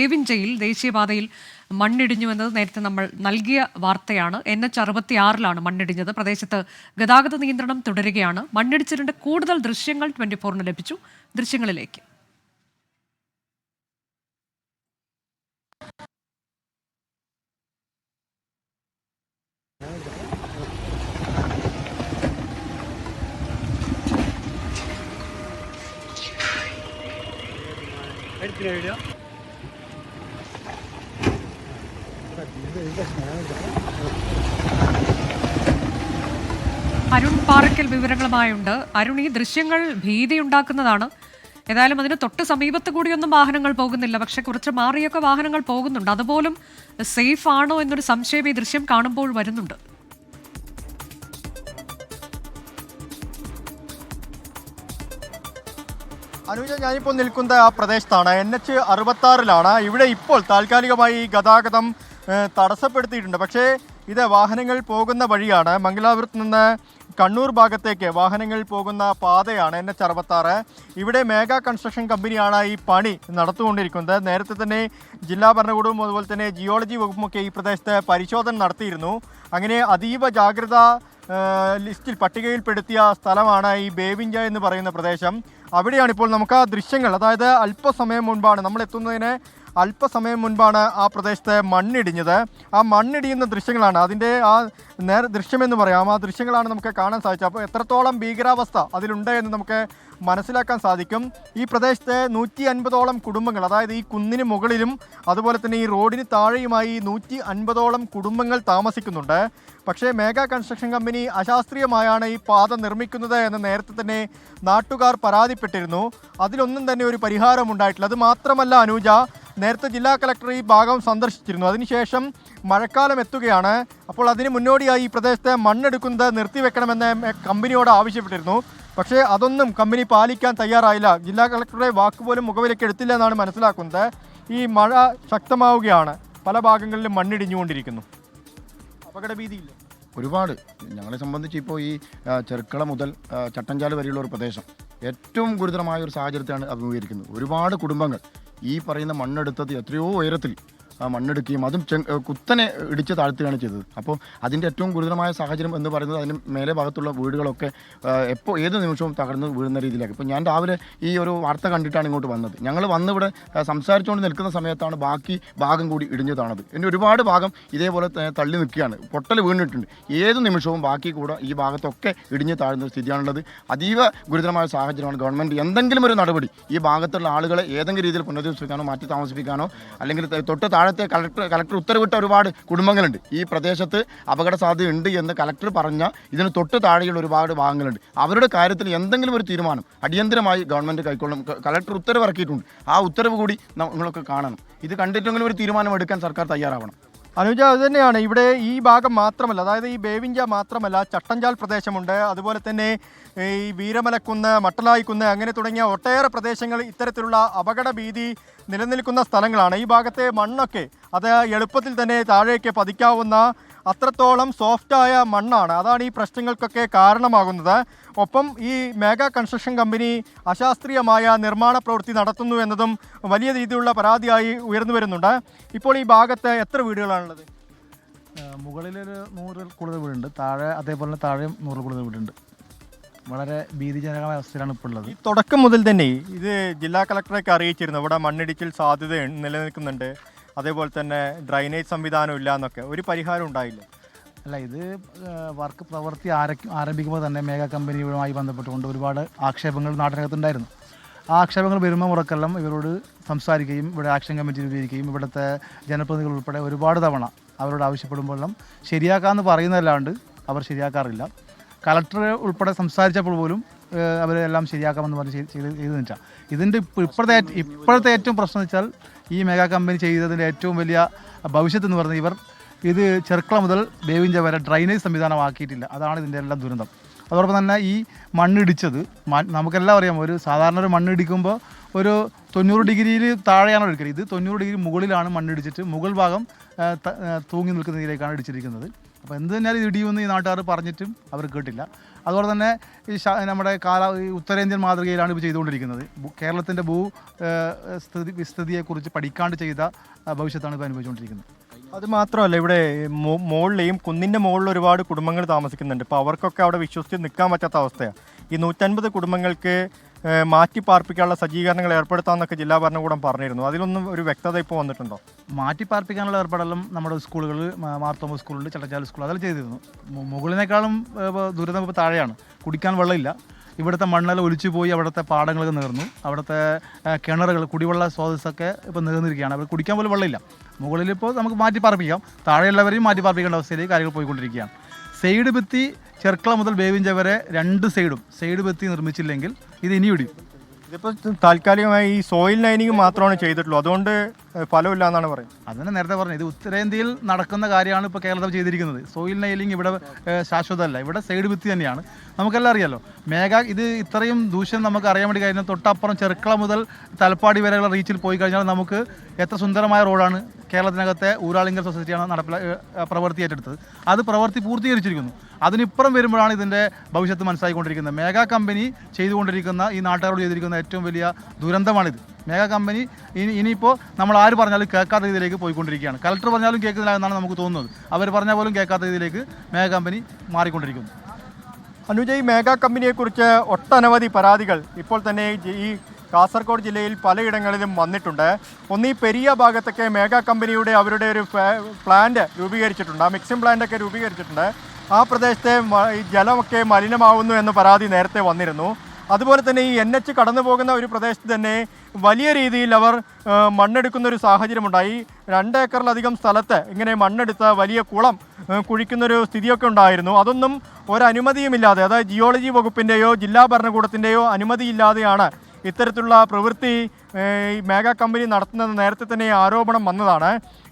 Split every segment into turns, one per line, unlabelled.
ഏവിഞ്ചയിൽ ദേശീയപാതയിൽ മണ്ണിടിഞ്ഞു എന്നത് നേരത്തെ നമ്മൾ നൽകിയ വാർത്തയാണ്. എൻ എച്ച് അറുപത്തിയാറിലാണ് മണ്ണിടിഞ്ഞത്. പ്രദേശത്ത് ഗതാഗത നിയന്ത്രണം തുടരുകയാണ്. മണ്ണിടിച്ചിലിന്റെ കൂടുതൽ ദൃശ്യങ്ങൾ ട്വന്റി ഫോറിന് ലഭിച്ചു. ദൃശ്യങ്ങളിലേക്ക്. അരുൺ പാറയ്ക്കൽ വിവരങ്ങളുമായുണ്ട്. അരുൺ ഈ ദൃശ്യങ്ങൾ ഭീതിയുണ്ടാക്കുന്നതാണ് ഏതായാലും അതിന് തൊട്ട് സമീപത്ത് കൂടിയൊന്നും വാഹനങ്ങൾ പോകുന്നില്ല. പക്ഷെ കുറച്ച് മാറിയൊക്കെ വാഹനങ്ങൾ പോകുന്നുണ്ട്. അതുപോലും സേഫ് ആണോ എന്നൊരു സംശയം ഈ ദൃശ്യം കാണുമ്പോൾ വരുന്നുണ്ട്.
അനുജ ഞാനിപ്പോൾ നിൽക്കുന്ന ആ പ്രദേശത്താണ്. എൻ എച്ച് അറുപത്താറിലാണ്. ഇവിടെ ഇപ്പോൾ താൽക്കാലികമായി ഗതാഗതം തടസ്സപ്പെടുത്തിയിട്ടുണ്ട്. പക്ഷേ ഇത് വാഹനങ്ങൾ പോകുന്ന വഴിയാണ്. മംഗലാപുരത്ത് നിന്ന് കണ്ണൂർ ഭാഗത്തേക്ക് വാഹനങ്ങൾ പോകുന്ന പാതയാണ് എൻ എച്ച് അറുപത്താറ്. ഇവിടെ മേഗാ കൺസ്ട്രക്ഷൻ കമ്പനിയാണ് ഈ പണി നടത്തുകൊണ്ടിരിക്കുന്നത്. നേരത്തെ തന്നെ ജില്ലാ ഭരണകൂടവും അതുപോലെ തന്നെ ജിയോളജി വകുപ്പുമൊക്കെ ഈ പ്രദേശത്ത് പരിശോധന നടത്തിയിരുന്നു. അങ്ങനെ അതീവ ജാഗ്രത ലിസ്റ്റിൽ പട്ടികയിൽപ്പെടുത്തിയ സ്ഥലമാണ് ഈ ബേവിഞ്ച എന്ന് പറയുന്ന പ്രദേശം. അവിടെയാണ് ഇപ്പോൾ നമുക്ക് ആ ദൃശ്യങ്ങൾ അതായത് അല്പസമയം മുൻപാണ് നമ്മൾ എത്തുന്നതിന് അല്പസമയം മുൻപാണ് ആ പ്രദേശത്ത് മണ്ണിടിഞ്ഞത്. ആ മണ്ണിടിയുന്ന ദൃശ്യങ്ങളാണ്. അതിന്റെ ആ നേർ ദൃശ്യമെന്ന് പറയാം. ആ ദൃശ്യങ്ങളാണ് നമുക്ക് കാണാൻ സാധിച്ചത്. അപ്പോൾ എത്രത്തോളം ഭീകരാവസ്ഥ അതിലുണ്ട് എന്ന് നമുക്ക് മനസ്സിലാക്കാൻ സാധിക്കും. ഈ പ്രദേശത്തെ നൂറ്റി അൻപതോളം കുടുംബങ്ങൾ അതായത് ഈ കുന്നിന് മുകളിലും അതുപോലെ തന്നെ ഈ റോഡിന് താഴെയുമായി നൂറ്റി അൻപതോളം കുടുംബങ്ങൾ താമസിക്കുന്നുണ്ട്. പക്ഷേ മേഗാ കൺസ്ട്രക്ഷൻ കമ്പനി അശാസ്ത്രീയമായാണ് ഈ പാത നിർമ്മിക്കുന്നത് എന്ന് നേരത്തെ തന്നെ നാട്ടുകാർ പരാതിപ്പെട്ടിരുന്നു. അതിലൊന്നും തന്നെ ഒരു പരിഹാരം ഉണ്ടായിട്ടില്ല അത് മാത്രമല്ല അനൂജ നേരത്തെ ജില്ലാ കളക്ടർ ഈ ഭാഗം സന്ദർശിച്ചിരുന്നു. അതിനുശേഷം മഴക്കാലം എത്തുകയാണ്. അപ്പോൾ അതിന് മുന്നോടിയായി ഈ പ്രദേശത്തെ മണ്ണെടുക്കുന്നത് നിർത്തിവെക്കണമെന്ന് കമ്പനിയോട് ആവശ്യപ്പെട്ടിരുന്നു. പക്ഷേ അതൊന്നും കമ്പനി പാലിക്കാൻ തയ്യാറായില്ല. ജില്ലാ കളക്ടറുടെ വാക്കുപോലും മുഖവിലേക്ക് എടുത്തില്ല എന്നാണ് മനസ്സിലാക്കുന്നത്. ഈ മഴ ശക്തമാവുകയാണ്. പല ഭാഗങ്ങളിലും മണ്ണിടിഞ്ഞുകൊണ്ടിരിക്കുന്നു. അപകടഭീതിയില്ല?
ഒരുപാട്. ഞങ്ങളെ സംബന്ധിച്ച് ഇപ്പോൾ ഈ ചെറുക്കള മുതൽ ചട്ടഞ്ചാൽ വരെയുള്ള ഒരു പ്രദേശം ഏറ്റവും ഗുരുതരമായ ഒരു സാഹചര്യത്തെയാണ് അഭിമുഖീകരിക്കുന്നത്. ഒരുപാട് കുടുംബങ്ങൾ ഈ പറയുന്ന മണ്ണെടുത്തത് എത്രയോ ഉയരത്തിൽ മണ്ണെടുക്കുകയും അതും കുത്തനെ ഇടിച്ച് താഴ്ത്തുകയാണ് ചെയ്തത്. അപ്പോൾ അതിന്റെ ഏറ്റവും ഗുരുതരമായ സാഹചര്യം എന്ന് പറയുന്നത് അതിന് മേലെ ഭാഗത്തുള്ള വീടുകളൊക്കെ എപ്പോൾ ഏത് നിമിഷവും തകർന്ന് വീഴുന്ന രീതിയിലേക്ക്. ഇപ്പോൾ ഞാൻ രാവിലെ ഈ ഒരു വാർത്ത കണ്ടിട്ടാണ് ഇങ്ങോട്ട് വന്നത്. ഞങ്ങൾ വന്നിവിടെ സംസാരിച്ചുകൊണ്ട് നിൽക്കുന്ന സമയത്താണ് ബാക്കി ഭാഗം കൂടി ഇടിഞ്ഞു താണത്. എന്റെ ഒരുപാട് ഭാഗം ഇതേപോലെ തള്ളി നിൽക്കുകയാണ്. പൊട്ടൽ വീണിട്ടുണ്ട്. ഏത് നിമിഷവും ബാക്കി കൂടെ ഈ ഭാഗത്തൊക്കെ ഇടിഞ്ഞു താഴ്ന്ന സ്ഥിതിയാണുള്ളത്. അതീവ ഗുരുതരമായ സാഹചര്യമാണ് ഗവൺമെന്റ് എന്തെങ്കിലും ഒരു നടപടി ഈ ഭാഗത്തുള്ള ആളുകളെ ഏതെങ്കിലും രീതിയിൽ പുനരധിവസിപ്പിക്കാനോ മാറ്റി താമസിപ്പിക്കാനോ അല്ലെങ്കിൽ തൊട്ട് തൊട്ട് താഴത്തെ കളക്ടർ കളക്ടർ ഉത്തരവിട്ട ഒരുപാട് കുടുംബങ്ങളുണ്ട്. ഈ പ്രദേശത്ത് അപകട സാധ്യത ഉണ്ട് എന്ന് കളക്ടർ പറഞ്ഞ ഇതിന് തൊട്ട് താഴെയുള്ള ഒരുപാട് ഭാഗങ്ങളുണ്ട്. അവരുടെ കാര്യത്തിൽ എന്തെങ്കിലും ഒരു തീരുമാനം അടിയന്തരമായി ഗവൺമെന്റ് കൈക്കൊള്ളും കളക്ടർ ഉത്തരവ് ഇറക്കിയിട്ടുണ്ട് ആ ഉത്തരവ് കൂടി നമ്മളൊക്കെ കാണണം. ഇത് കണ്ടിട്ടെങ്കിലും ഒരു തീരുമാനം എടുക്കാൻ സർക്കാർ തയ്യാറാവണം.
അനുജ അത് തന്നെയാണ്. ഇവിടെ ഈ ഭാഗം മാത്രമല്ല അതായത് ഈ ബേവിഞ്ച മാത്രമല്ല ചട്ടഞ്ചാൽ പ്രദേശമുണ്ട്. അതുപോലെ തന്നെ ഈ വീരമലക്കുന്ന് മട്ടലായിക്കുന്ന് അങ്ങനെ തുടങ്ങിയ ഒട്ടേറെ പ്രദേശങ്ങൾ ഇത്തരത്തിലുള്ള അപകട ഭീതി നിലനിൽക്കുന്ന സ്ഥലങ്ങളാണ്. ഈ ഭാഗത്തെ മണ്ണൊക്കെ അത് എളുപ്പത്തിൽ തന്നെ താഴേക്ക് പതിക്കാവുന്ന അത്രത്തോളം സോഫ്റ്റായ മണ്ണാണ്. അതാണ് ഈ പ്രശ്നങ്ങൾക്കൊക്കെ കാരണമാകുന്നത്. ഒപ്പം ഈ മേഘ കൺസ്ട്രക്ഷൻ കമ്പനി അശാസ്ത്രീയമായ നിർമ്മാണ പ്രവൃത്തി നടത്തുന്നു എന്നതും വലിയ രീതിയിലുള്ള പരാതിയായി ഉയർന്നു വരുന്നുണ്ട്. ഇപ്പോൾ ഈ ഭാഗത്ത് എത്ര വീടുകളാണുള്ളത്?
മുകളിലൊരു നൂറിൽ കൂടുതൽ വീടുണ്ട്. താഴെ അതേപോലെ തന്നെ താഴെയും നൂറിൽ കൂടുതൽ വീടുണ്ട്. വളരെ ഭീതിജനകമായ അവസ്ഥയിലാണ് ഇപ്പോൾ ഉള്ളത്.
ഈ തുടക്കം മുതൽ തന്നെ ഇത് ജില്ലാ കളക്ടറേക്ക് അറിയിച്ചിരുന്നു. ഇവിടെ മണ്ണിടിച്ചിൽ സാധ്യത നിലനിൽക്കുന്നുണ്ട്. അതേപോലെ തന്നെ ഡ്രൈനേജ് സംവിധാനം ഇല്ല എന്നൊക്കെ. ഒരു പരിഹാരം ഉണ്ടായില്ല?
അല്ല ഇത് വർക്ക് പ്രവൃത്തി ആരംഭ ആരംഭിക്കുമ്പോൾ തന്നെ മേഘ കമ്പനിയുമായി ബന്ധപ്പെട്ടുകൊണ്ട് ഒരുപാട് ആക്ഷേപങ്ങൾ നാട്ടിനകത്തുണ്ടായിരുന്നു. ആ ആക്ഷേപങ്ങൾ വരുമ്പോൾ മുറക്കെല്ലാം ഇവരോട് സംസാരിക്കുകയും ഇവിടെ ആക്ഷൻ കമ്മിറ്റി രൂപീകരിക്കുകയും ഇവിടുത്തെ ജനപ്രതിനിധികൾ ഉൾപ്പെടെ ഒരുപാട് തവണ അവരോട് ആവശ്യപ്പെടുമ്പോഴെല്ലാം ശരിയാക്കാമെന്ന് പറയുന്നതല്ലാണ്ട് അവർ ശരിയാക്കാറില്ല. കളക്ടർ ഉൾപ്പെടെ സംസാരിച്ചപ്പോൾ പോലും അവരെല്ലാം ശരിയാക്കാമെന്ന് പറഞ്ഞ് ചെയ്ത് ചെയ്ത് ചെയ്തു വെച്ചാൽ ഇതിന്റെ ഇപ്പോഴത്തെ ഇപ്പോഴത്തെ ഏറ്റവും പ്രശ്നം വെച്ചാൽ ഈ മെഗാ കമ്പനി ചെയ്തതിന്റെ ഏറ്റവും വലിയ ഭവിഷ്യത്ത് എന്ന് പറഞ്ഞാൽ ഇവർ ഇത് ചെറുക്കള മുതൽ ബേവിഞ്ച വരെ ഡ്രൈനേജ് സംവിധാനമാക്കിയിട്ടില്ല. അതാണ് ഇതിന്റെ എല്ലാം ദുരന്തം. അതോടൊപ്പം തന്നെ ഈ മണ്ണിടിച്ചത് നമുക്കെല്ലാം അറിയാം ഒരു സാധാരണ ഒരു മണ്ണിടിക്കുമ്പോൾ ഒരു തൊണ്ണൂറ് ഡിഗ്രിയിൽ താഴെയാണ് എടുക്കൽ ഇത് തൊണ്ണൂറ് ഡിഗ്രി മുകളിലാണ് മണ്ണിടിച്ചിട്ട് മുകൾ ഭാഗം തൂങ്ങി നിൽക്കുന്ന രീതിയിലേക്കാണ് ഇടിച്ചിരിക്കുന്നത്. അപ്പോൾ എന്ത് തന്നെയാലും ഇത് ഇടിയുമെന്ന് ഈ നാട്ടുകാർ പറഞ്ഞിട്ടും അവർ കേട്ടില്ല. അതുപോലെ തന്നെ ഈ നമ്മുടെ കാല ഉത്തരേന്ത്യൻ മാതൃകയിലാണ് ഇപ്പോൾ ചെയ്തുകൊണ്ടിരിക്കുന്നത്. കേരളത്തിന്റെ ഭൂ സ്ഥിതി വിസ്തൃതിയെക്കുറിച്ച് പഠിക്കാണ്ട് ചെയ്ത ഭവിഷ്യത്താണ് ഇപ്പോൾ അനുഭവിച്ചുകൊണ്ടിരിക്കുന്നത്.
അത് മാത്രമല്ല ഇവിടെ മുകളിലെയും കുന്നിന്റെ മുകളിൽ ഒരുപാട് കുടുംബങ്ങൾ താമസിക്കുന്നുണ്ട്. ഇപ്പോൾ അവർക്കൊക്കെ അവിടെ വിശ്വസിച്ച് നിൽക്കാൻ പറ്റാത്ത അവസ്ഥയാണ്. ഈ നൂറ്റൻപത് കുടുംബങ്ങൾക്ക് മാറ്റി പാർപ്പിക്കാനുള്ള സജ്ജീകരണങ്ങൾ ഏർപ്പെടുത്താമെന്നൊക്കെ ജില്ലാ ഭരണകൂടം പറഞ്ഞിരുന്നു. അതിലൊന്നും ഒരു വ്യക്തത ഇപ്പോൾ വന്നിട്ടുണ്ടോ?
മാറ്റി പാർപ്പിക്കാനുള്ള ഏർപ്പെടലും നമ്മുടെ സ്കൂളുകൾ മാർത്തോമ സ്കൂളുണ്ട് ചട്ടച്ചാൽ സ്കൂൾ അതെല്ലാം ചെയ്തിരുന്നു. മുകളിനേക്കാളും ദുരിതം ഇപ്പോൾ താഴെയാണ്. കുടിക്കാൻ വെള്ളമില്ല. ഇവിടുത്തെ മണ്ണെല്ലാം ഒലിച്ചു പോയി അവിടുത്തെ പാടങ്ങളൊക്കെ നേർന്നു അവിടുത്തെ കിണറുകൾ കുടിവെള്ള സ്രോതസ്സൊക്കെ ഇപ്പോൾ നേർന്നിരിക്കുകയാണ് അവിടെ കുടിക്കാൻ പോലും വെള്ളമില്ല. മുകളിൽ ഇപ്പോൾ നമുക്ക് മാറ്റി പാർപ്പിക്കാം. താഴെയുള്ളവരെയും മാറ്റി പാർപ്പിക്കേണ്ട അവസ്ഥയിലേക്ക് കാര്യങ്ങൾ പോയിക്കൊണ്ടിരിക്കുകയാണ്. സൈഡ് ഭിത്തി ചെർക്കള മുതൽ ബേവിഞ്ച വരെ രണ്ട് സൈഡും. സൈഡ് ഭിത്തി നിർമ്മിച്ചില്ലെങ്കിൽ ഇത് ഇനി ഇടിയും.
ഇതിപ്പോൾ താൽക്കാലികമായി ഈ സോയിൽ ലൈനിങ് മാത്രമാണ് ചെയ്തിട്ടുള്ളൂ. അതുകൊണ്ട് ഫലമില്ല എന്നാണ് പറയുന്നത്.
അതന്നെ നേരത്തെ പറഞ്ഞു ഇത് ഉത്തരേന്ത്യയിൽ നടക്കുന്ന കാര്യമാണ് ഇപ്പോൾ കേരളം ചെയ്തിരിക്കുന്നത്. സോയിൽ ലൈനിങ് ഇവിടെ ശാശ്വതമല്ല. ഇവിടെ സൈഡ് ഭിത്തി തന്നെയാണ്. നമുക്കെല്ലാം അറിയാലോ. മേഘ ഇത് ഇത്രയും ദൂഷ്യം നമുക്ക് അറിയാൻ വേണ്ടി കഴിഞ്ഞാൽ തൊട്ടപ്പുറം ചെറുക്കള മുതൽ തലപ്പാടി വരെയുള്ള റീച്ചിൽ പോയി കഴിഞ്ഞാൽ നമുക്ക് എത്ര സുന്ദരമായ റോഡാണ് കേരളത്തിനകത്തെ ഊരാളിങ്കൽ സൊസൈറ്റിയാണ് നടപ്പില പ്രവൃത്തി ഏറ്റെടുത്തത് അത് പ്രവൃത്തി പൂർത്തീകരിച്ചിരിക്കുന്നു. അതിനിപ്പുറം വരുമ്പോഴാണ് ഇതിന്റെ ഭവിഷ്യത്ത് മനസ്സിലായിക്കൊണ്ടിരിക്കുന്നത്. മേഘ കമ്പനി ചെയ്തുകൊണ്ടിരിക്കുന്ന ഈ നാട്ടുകാരോട് ചെയ്തിരിക്കുന്ന ഏറ്റവും വലിയ ദുരന്തമാണിത്. മേഘ കമ്പനി ഇനി ഇനിയിപ്പോൾ നമ്മൾ ആര് പറഞ്ഞാലും കേൾക്കാത്ത രീതിയിലേക്ക് പോയിക്കൊണ്ടിരിക്കുകയാണ്. കലക്ടർ പറഞ്ഞാലും കേൾക്കുന്നില്ല എന്നാണ് നമുക്ക് തോന്നുന്നത്. അവർ പറഞ്ഞാൽ പോലും കേൾക്കാത്ത രീതിയിലേക്ക് മേഘ കമ്പനി മാറിക്കൊണ്ടിരിക്കുന്നു.
അനുജ് ഈ മേഘാ കമ്പനിയെക്കുറിച്ച് ഒട്ടനവധി പരാതികൾ ഇപ്പോൾ തന്നെ ഈ കാസർഗോഡ് ജില്ലയിൽ പലയിടങ്ങളിലും വന്നിട്ടുണ്ട്. ഒന്ന് ഈ പെരിയ ഭാഗത്തൊക്കെ മേഗാ കമ്പനിയുടെ അവരുടെ ഒരു പ്ലാന്റ് രൂപീകരിച്ചിട്ടുണ്ട്. ആ മിക്സിംഗ് പ്ലാന്റ് ഒക്കെ രൂപീകരിച്ചിട്ടുണ്ട്. ആ പ്രദേശത്തെ ജലമൊക്കെ മലിനമാവുന്നു എന്ന പരാതി നേരത്തെ വന്നിരുന്നു. അതുപോലെ തന്നെ ഈ എൻ എച്ച് കടന്നു പോകുന്ന ഒരു പ്രദേശത്ത് തന്നെ വലിയ രീതിയിൽ അവർ മണ്ണെടുക്കുന്ന ഒരു സാഹചര്യമുണ്ടായി. രണ്ട് ഏക്കറിലധികം സ്ഥലത്ത് ഇങ്ങനെ മണ്ണെടുത്ത വലിയ കുളം കുഴിക്കുന്നൊരു സ്ഥിതിയൊക്കെ ഉണ്ടായിരുന്നു. അതൊന്നും ഒരനുമതിയുമില്ലാതെ അതായത് ജിയോളജി വകുപ്പിന്റെയോ ജില്ലാ ഭരണകൂടത്തിന്റെയോ അനുമതിയില്ലാതെയാണ് ഇത്തരത്തിലുള്ള പ്രവൃത്തി ഈ മേഗാ കമ്പനി നടത്തുന്നത് നേരത്തെ തന്നെ ആരോപണം വന്നതാണ്.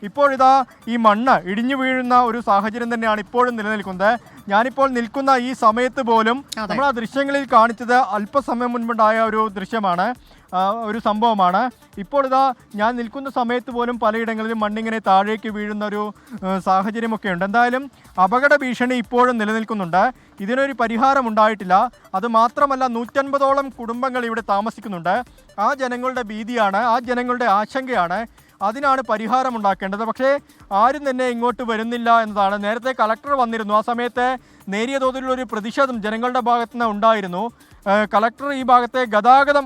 ഇപ്പോഴിതാ ഈ മണ്ണ് ഇടിഞ്ഞു വീഴുന്ന ഒരു സാഹചര്യം തന്നെയാണ് ഇപ്പോഴും നിലനിൽക്കുന്നത്. ഞാനിപ്പോൾ നിൽക്കുന്ന ഈ സമയത്ത് പോലും. നമ്മൾ ആ ദൃശ്യങ്ങളിൽ കാണിച്ചത് അല്പസമയം മുൻപുണ്ടായ ഒരു ദൃശ്യമാണ്. ഒരു സംഭവമാണ്. ഇപ്പോൾ ഇതാ ഞാൻ നിൽക്കുന്ന സമയത്ത് പോലും പലയിടങ്ങളിലും മണ്ണിങ്ങനെ താഴേക്ക് വീഴുന്ന ഒരു സാഹചര്യമൊക്കെ ഉണ്ട്. എന്തായാലും അപകട ഭീഷണി ഇപ്പോഴും നിലനിൽക്കുന്നുണ്ട്. ഇതിനൊരു പരിഹാരം ഉണ്ടായിട്ടില്ല. അത് മാത്രമല്ല നൂറ്റൻപതോളം കുടുംബങ്ങൾ ഇവിടെ താമസിക്കുന്നുണ്ട്. ആ ജനങ്ങളുടെ ഭീതിയാണ് ആ ജനങ്ങളുടെ ആശങ്കയാണ്. അതിനാണ് പരിഹാരം ഉണ്ടാക്കേണ്ടത് പക്ഷേ ആരും തന്നെ ഇങ്ങോട്ട് വരുന്നില്ല എന്നതാണ്. നേരത്തെ കളക്ടർ വന്നിരുന്നു. ആ സമയത്ത് നേരിയ തോതിലുള്ള ഒരു പ്രതിഷേധം ജനങ്ങളുടെ ഭാഗത്തു നിന്ന് ഉണ്ടായിരുന്നു. കളക്ടർ ഈ ഭാഗത്തെ ഗതാഗതം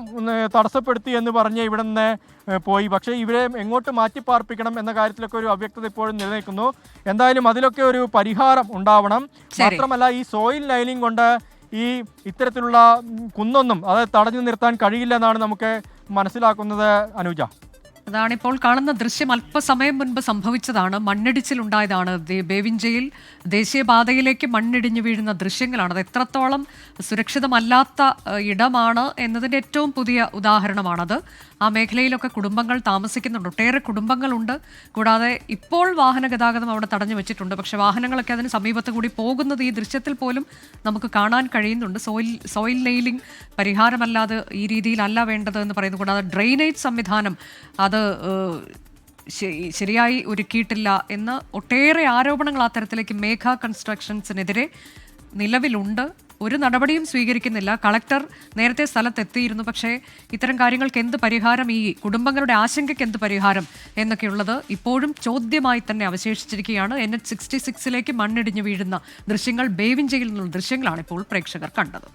തടസ്സപ്പെടുത്തി എന്ന് പറഞ്ഞ് ഇവിടെ നിന്ന് പോയി. പക്ഷേ ഇവരെ എങ്ങോട്ട് മാറ്റിപ്പാർപ്പിക്കണം എന്ന കാര്യത്തിലൊക്കെ ഒരു അവ്യക്തത ഇപ്പോഴും നിലനിൽക്കുന്നു. എന്തായാലും അതിലൊക്കെ ഒരു പരിഹാരം ഉണ്ടാവണം. മാത്രമല്ല ഈ സോയിൽ ലൈനിങ് കൊണ്ട് ഈ ഇത്തരത്തിലുള്ള കുന്നൊന്നും അത് തടഞ്ഞു നിർത്താൻ കഴിയില്ലെന്നാണ് നമുക്ക് മനസ്സിലാക്കുന്നത് അനുജ.
അതാണിപ്പോൾ കാണുന്ന ദൃശ്യം. അല്പസമയം മുൻപ് സംഭവിച്ചതാണ്. മണ്ണിടിച്ചിലുണ്ടായതാണ്. ബേവിഞ്ചയിൽ ദേശീയപാതയിലേക്ക് മണ്ണിടിഞ്ഞു വീഴുന്ന ദൃശ്യങ്ങളാണ്. അത് എത്രത്തോളം സുരക്ഷിതമല്ലാത്ത ഇടമാണ് എന്നതിന്റെ ഏറ്റവും പുതിയ ഉദാഹരണമാണത്. ആ മേഖലയിലൊക്കെ കുടുംബങ്ങൾ താമസിക്കുന്നുണ്ട്. ഒട്ടേറെ കുടുംബങ്ങളുണ്ട്. കൂടാതെ ഇപ്പോൾ വാഹന ഗതാഗതം അവിടെ തടഞ്ഞു വെച്ചിട്ടുണ്ട്. പക്ഷേ വാഹനങ്ങളൊക്കെ അതിന് സമീപത്ത് കൂടി പോകുന്നത് ഈ ദൃശ്യത്തിൽ പോലും നമുക്ക് കാണാൻ കഴിയുന്നുണ്ട്. സോയിൽ സോയിൽ നെയിലിംഗ് പരിഹാരമല്ലാതെ ഈ രീതിയിലല്ല വേണ്ടത് എന്ന് പറയുന്നു കൂടാതെ ഡ്രെയിനേജ് സംവിധാനം അത് ശരിയായി ഒരുക്കിയിട്ടില്ല എന്ന് ഒട്ടേറെ ആരോപണങ്ങൾ ആ തരത്തിലേക്ക് മേഘ കൺസ്ട്രക്ഷൻസിനെതിരെ നിലവിലുണ്ട്. ഒരു നടപടിയും സ്വീകരിക്കുന്നില്ല. കളക്ടർ നേരത്തെ സ്ഥലത്തെത്തിയിരുന്നു. പക്ഷേ ഇത്തരം കാര്യങ്ങൾക്ക് എന്ത് പരിഹാരം? ഈ കുടുംബങ്ങളുടെ ആശങ്കയ്ക്ക് എന്ത് പരിഹാരം എന്നൊക്കെയുള്ളത് ഇപ്പോഴും ചോദ്യമായി തന്നെ അവശേഷിച്ചിരിക്കുകയാണ്. എൻ എച്ച് സിക്സ്റ്റി സിക്സിലേക്ക് മണ്ണിടിഞ്ഞു വീഴുന്ന ദൃശ്യങ്ങൾ ബേവിഞ്ചയിൽ നിന്നുള്ള ദൃശ്യങ്ങളാണ് ഇപ്പോൾ പ്രേക്ഷകർ കണ്ടത്.